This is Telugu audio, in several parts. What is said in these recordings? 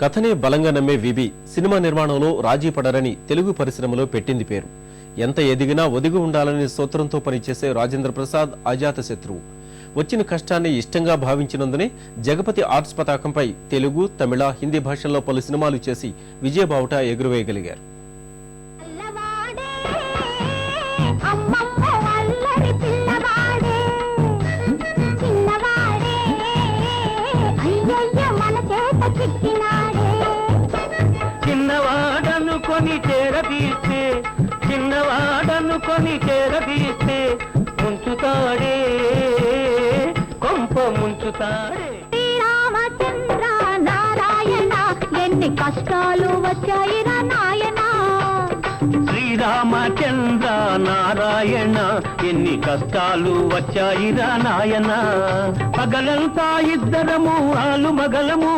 కథనే బలంగా నమ్మే విబి సినిమా నిర్మాణంలో రాజీ పడరని తెలుగు పరిశ్రమలో పెట్టింది పేరు. ఎంత ఎదిగినా ఒదిగి ఉండాలనే సూత్రంతో పనిచేసే రాజేంద్ర ప్రసాద్ అజాత శత్రువు. వచ్చిన కష్టాన్ని ఇష్టంగా భావించినందునే జగపతి ఆర్ట్స్ పతాకంపై తెలుగు తమిళ హిందీ భాషల్లో పలు సినిమాలు చేసి విజయబావుట ఎగురవేయగలిగారు. చిన్నవాడనుకొని చేరదీస్తే ముంచుతాడే కొంప ముంచుతాడే. శ్రీరామచంద్ర నారాయణ ఎన్ని కష్టాలు వచ్చాయిరా నాయనా. శ్రీరామచంద్ర నారాయణ ఎన్ని కష్టాలు వచ్చాయిరా నాయన. పగలంతా ఇద్దరము ఆలు మగలము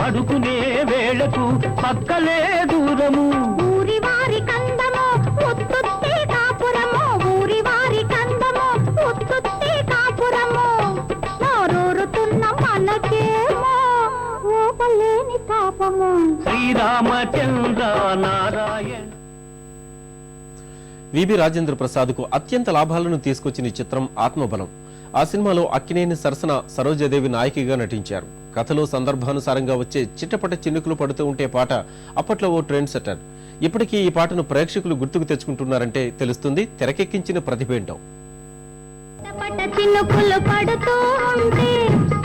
పడుకునే వేళకు పక్కలే శ్రీరామచంద్ర నారాయణ. విబి రాజేంద్ర ప్రసాద్కు అత్యంత లాభాలను తీసుకొచ్చిన ఈ చిత్రం ఆత్మబలం. ఆ సినిమాలో అక్కినేని సరసన సరోజాదేవి నాయకిగా నటించారు. కథలో సందర్భానుసారంగా వచ్చే చిట్టపట చినుకులు పడుతూ ఉంటే పాట అప్పట్లో ఓ ట్రెండ్ సెటర్ ఇప్పటికీ ఈ పాటను ప్రేక్షకులు గుర్తుకు తెచ్చుకుంటున్నారంటే తెలుస్తుంది తెరకెక్కించిన ప్రతిభ ఏంటో. పట చినుకులు పడుతూ ఉంటే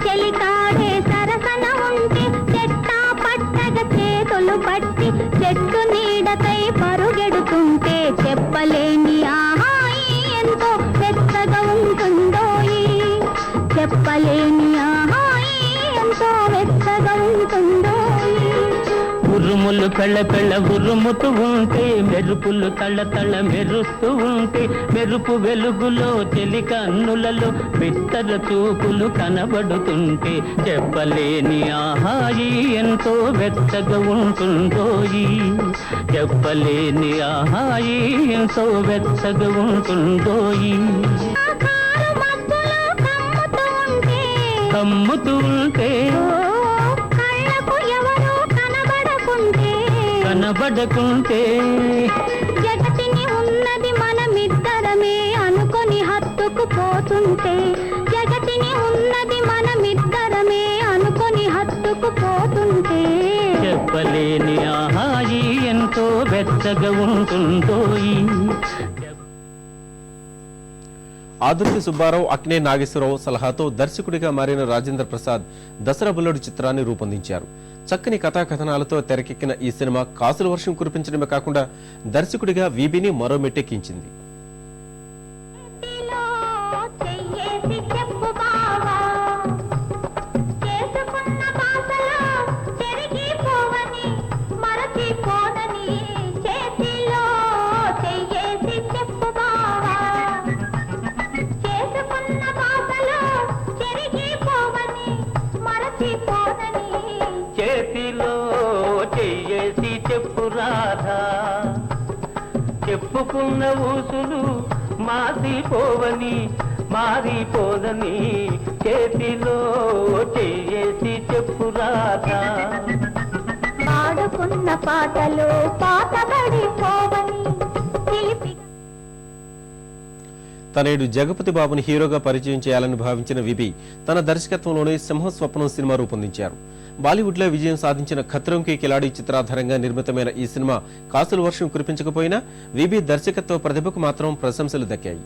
చెలికాడే పట్టి చెట్టు నీడకై పరుగెడుతుంటే చెప్పలేని ఆహాయి ఎంతో పెద్దగా ఉంటుందోయి. చెప్పలేని ఉరుములు పెళ్ళ పెళ్ళ ఉరుముతూ ఉంటే మెరుపులు తళ్ళ తళ్ళ మెరుస్తూ ఉంటే మెరుపు వెలుగులో చెలి కన్నులలో బిత్తర చూపులు కనబడుతుంటే చెప్పలేని ఆహాయి ఎంతో వెచ్చగా ఉంటుందోయి. చెప్పలేని ఆహాయి ఎంతో వెచ్చగా ఉంటుందోయి. ఆకారు కనబడకుంటే. జగతిని ఉన్నది మనమిద్దరమే అనుకొని హత్తుకు పోతుంటే జగతిని ఉన్నది మనమిద్దరమే అనుకొని హత్తుకు పోతుంటే చెప్పలేని ఆహాయి ఎంతో వెచ్చగా ఉంటుందోయి. ఆదుర్తి సుబ్బారావు అక్నే నాగేశ్వరరావు సలహాతో దర్శకుడిగా మారిన రాజేంద్ర ప్రసాద్ దసరా బుల్లడు చిత్రాన్ని రూపొందించారు. చక్కని కథాకథనాలతో తెరకెక్కిన ఈ సినిమా కాసుల వర్షం కురిపించడమే కాకుండా దర్శకుడిగా వీబీని మరో మెట్టెక్కించింది. రాధా. చెప్పుకున్న ఊసులు మాసిపోవని మారిపోదని చేతిలో చేసి చెప్పు రాధా. పాడుకున్న పాటలు పాతబడిపో తనేడు జగపతి బాబుని హీరోగా పరిచయం చేయాలని భావించిన విబి తన దర్శకత్వంలోనే సింహస్వప్నం సినిమా రూపొందించారు. బాలీవుడ్లో విజయం సాధించిన ఖత్రంకి కిలాడి చిత్రాధారంగా నిర్మితమైన ఈ సినిమా కాసుల వర్షం కురిపించకపోయినా విబి దర్శకత్వ ప్రతిభకు మాత్రం ప్రశంసలు దక్కాయి.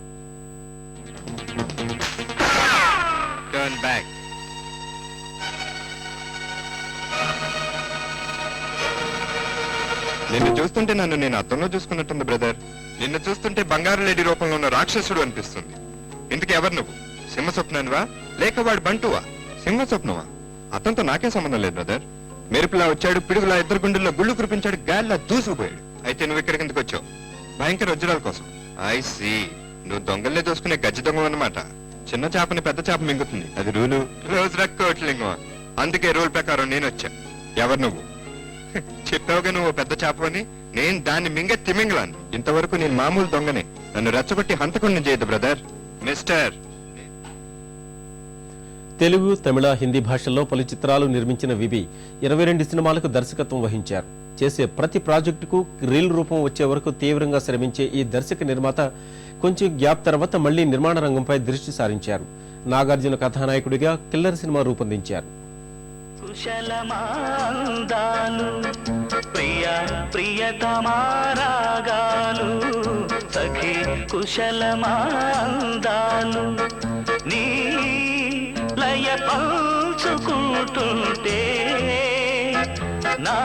నిన్ను చూస్తుంటే నన్ను నేను అర్థంలో చూసుకున్నట్టుంది బ్రదర్. నిన్ను చూస్తుంటే బంగారు లేడీ రూపంలో ఉన్న రాక్షసుడు అనిపిస్తుంది. ఇంతకు ఎవరు నువ్వు? సింహ స్వప్నవా లేక వాడు బంటువా? సింహ స్వప్నవా అతనితో నాకే సంబంధం లేదు బ్రదర్. మెరుపులా వచ్చాడు పిడుగులా ఇద్దరు గుండెల్లో గుళ్ళు కురిపించాడు గాలిలా దూసుకుపోయాడు. అయితే నువ్వు ఇక్కడికి ఎందుకు వచ్చావు? భయంకర వజ్రాల కోసం. I see. నువ్వు దొంగల్ని చూసుకునే గజ్జి దొంగ అన్నమాట. చిన్న చేపని పెద్ద చేప మింగుతుంది. అది రూలు. రోజు రక్కోట్లింగం అందుకే రూల్ ప్రకారం నేను వచ్చా. ఎవరు నువ్వు? చెప్పావుగా నువ్వు పెద్ద చేపని నేను దాన్ని మింగ తిమింగలాను ఇంతవరకు నేను మామూలు దొంగనే. నన్ను రెచ్చగొట్టి హంతకుండా చేయదు బ్రదర్. మిస్టర్. తెలుగు తమిళ హిందీ భాషల్లో పలు చిత్రాలు నిర్మించిన విబి ఇరవై రెండు సినిమాలకు దర్శకత్వం వహించారు. చేసే ప్రతి ప్రాజెక్టుకు రీల్ రూపం వచ్చే వరకు తీవ్రంగా శ్రమించే ఈ దర్శక నిర్మాత కొంచెం గ్యాప్ తర్వాత మళ్ళీ నిర్మాణ రంగంపై దృష్టి సారించారు. నాగార్జున కథానాయకుడిగా కిల్లర్ సినిమా రూపొందించారు. కుశలమాందాలు ప్రియ ప్రియతమారాగాలు సఖి కుశలమాందాలు. నీ లయ పంచుకుంటుంటే నా